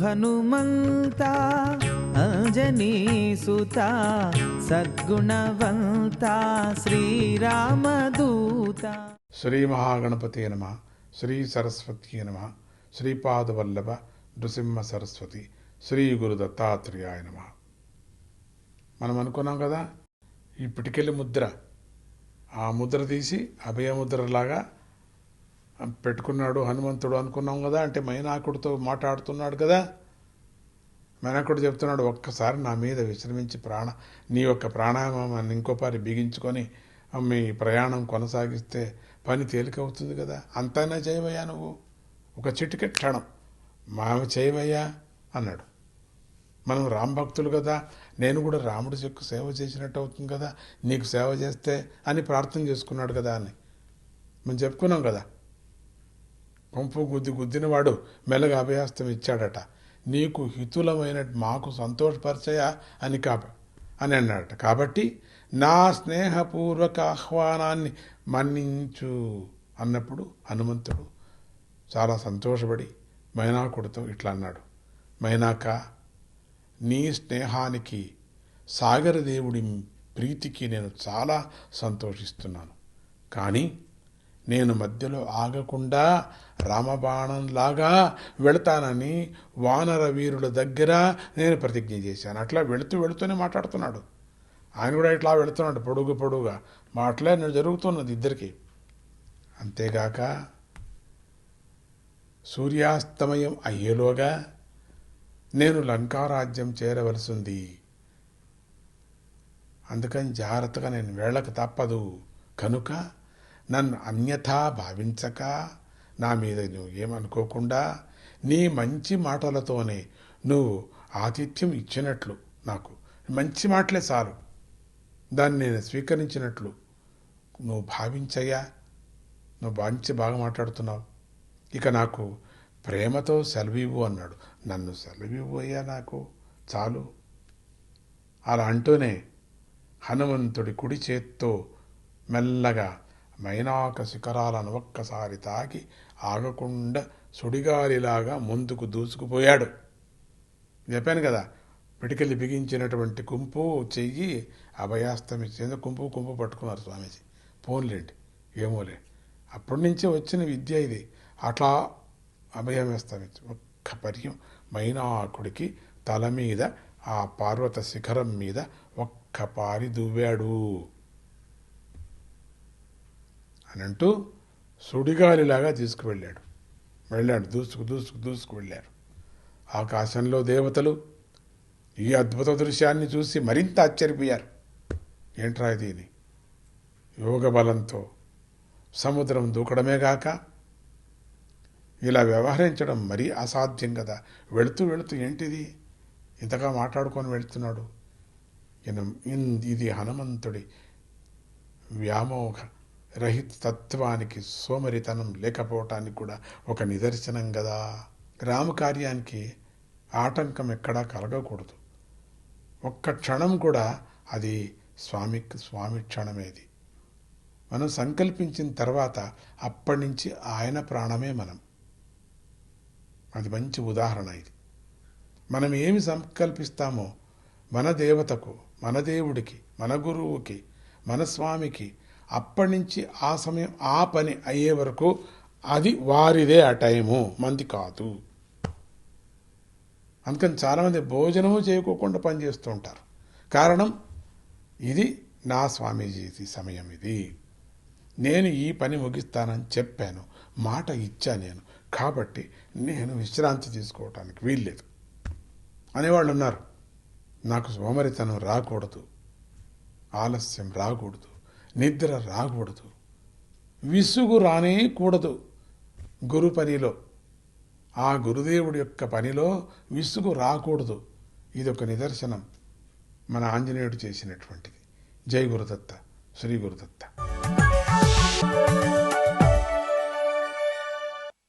హనుమంత అంజనీసుత సద్గుణవంత శ్రీరామదూత. శ్రీ మహాగణపతి నమ శ్రీ సరస్వతి నమ శ్రీపాదవల్లభ నృసింహ సరస్వతి శ్రీ గురు దత్తాత్రేయాయ నమ. మనం అనుకున్నాం కదా ఈ పిటికెళ్ళి ముద్ర. ఆ ముద్ర తీసి అభయముద్రలాగా పెట్టుకున్నాడు హనుమంతుడు అనుకున్నాం కదా అంటే మైనాకుడితో మాట్లాడుతున్నాడు కదా. మైనాకుడు చెప్తున్నాడు ఒక్కసారి నా మీద విశ్రమించి ప్రాణ నీ యొక్క ప్రాణాయామాన్ని ఇంకోపారి బిగించుకొని మీ ప్రయాణం కొనసాగిస్తే పని తేలికవుతుంది కదా. అంతైనా చేయవయ్యా నువ్వు. ఒక చిటికె క్షణం. మామ చేయవయ్యా అన్నాడు. మనం రామ్ భక్తులు కదా. నేను కూడా రాముడి చెక్కు సేవ చేసినట్టు అవుతుంది కదా. నీకు సేవ చేస్తే అని ప్రార్థన చేసుకున్నాడు కదా అని. మనం చెప్పుకున్నాం కదా. పంపు గుద్ది గుద్దినవాడు మెల్లగా అభయాస్తం ఇచ్చాడట. నీకు హితులమైన మాకు సంతోషపరిచయ అని కాబ అని అన్నాడట. కాబట్టి నా స్నేహపూర్వక ఆహ్వానాన్ని మన్నించు అన్నప్పుడు హనుమంతుడు చాలా సంతోషపడి మైనాకుడితో ఇట్లా అన్నాడు. మైనాక నీ స్నేహానికి సాగరదేవుడి ప్రీతికి నేను చాలా సంతోషిస్తున్నాను. కానీ నేను మధ్యలో ఆగకుండా రామబాణంలాగా వెళతానని వానర వీరుల దగ్గర నేను ప్రతిజ్ఞ చేశాను. అట్లా వెళుతూ వెళుతూనే మాట్లాడుతున్నాడు. ఆయన కూడా ఇట్లా వెళుతున్నాడు పొడుగు పొడుగా. మాటలే జరుగుతున్నది ఇద్దరికి. అంతేగాక సూర్యాస్తమయం అయ్యేలోగా నేను లంకారాజ్యం చేరవలసింది. అందుకని జాగ్రత్తగా నేను వెళ్ళక తప్పదు. కనుక నన్ను అన్యథా భావించక నా మీద నువ్వు ఏమనుకోకుండా నీ మంచి మాటలతోనే నువ్వు ఆతిథ్యం ఇచ్చినట్లు నాకు. మంచి మాటలే చాలు దాన్ని నేను స్వీకరించినట్లు నువ్వు భావించయ్యా. నువ్వు మంచి బాగా మాట్లాడుతున్నావు. ఇక నాకు ప్రేమతో సెలవివ్వు అన్నాడు. నన్ను సెలవివ్వు అయ్యా నాకు. చాలు. అలా అంటూనే హనుమంతుడి కుడి చేత్తో మెల్లగా మైనాక శిఖరాలను ఒక్కసారి తాకి ఆగకుండా సుడిగాలిలాగా ముందుకు దూసుకుపోయాడు. చెప్పాను కదా పిటికలు బిగించినటువంటి కుంపు చెయ్యి అభయాస్తమిచ్చేందుకు కుంపు కుంపు పట్టుకున్నారు స్వామీజీ. పోన్లేండి ఏమోలే. అప్పటి నుంచే వచ్చిన విద్య ఇది. అట్లా అభయం ఒక్క పర్యం మైనాకుడికి తల మీద ఆ పార్వత శిఖరం మీద ఒక్క పారి దువ్వాడు. అని అంటూ సుడిగాలిలాగా తీసుకువెళ్ళాడు. వెళ్ళాడు దూసుకు దూసుకు దూసుకు వెళ్ళారు. ఆకాశంలో దేవతలు ఈ అద్భుత దృశ్యాన్ని చూసి మరింత ఆశ్చర్యపోయారు. ఏంట్రా ఇది ఇది? యోగ బలంతో సముద్రం దూకడమే గాక? ఇలా వ్యవహరించడం మరీ అసాధ్యం కదా. వెళుతూ వెళుతూ ఏంటిది? ఇంతగా మాట్లాడుకొని వెళుతున్నాడు. ఇది హనుమంతుడి వ్యామోహ. రహిత తత్వానికి సోమరితనం లేకపోవటానికి కూడా ఒక నిదర్శనం కదా రామకార్యానికి ఆటంకం ఎక్కడా కలగకూడదు. ఒక్క క్షణం కూడా అది స్వామి స్వామి క్షణమేది మనం సంకల్పించిన తర్వాత అప్పటి నుంచి ఆయన ప్రాణమే మనం. అది మంచి ఉదాహరణ ఇది. మనం ఏమి సంకల్పిస్తామో మన దేవతకు మన దేవుడికి మన గురువుకి మన స్వామికి అప్పటి నుంచి ఆ సమయం ఆ పని అయ్యే వరకు అది వారిదే ఆ టైము. మంది కాదు. అందుకని చాలామంది భోజనము చేయకోకుండా పనిచేస్తూ ఉంటారు. కారణం ఇది నా స్వామీజీ సమయం ఇది. నేను ఈ పని ముగిస్తానని చెప్పాను. మాట ఇచ్చా నేను. కాబట్టి నేను విశ్రాంతి తీసుకోవటానికి వీల్లేదు. అనేవాళ్ళు ఉన్నారు. నాకు సోమరితనం రాకూడదు. ఆలస్యం రాకూడదు. నిద్ర రాకూడదు. విసుగు రానే కూడదు గురు పనిలో. ఆ గురుదేవుడి యొక్క పనిలో విసుగు రాకూడదు. ఇది ఒక నిదర్శనం మన ఆంజనేయుడు చేసినటువంటిది. జై గురుదత్త శ్రీ గురుదత్త.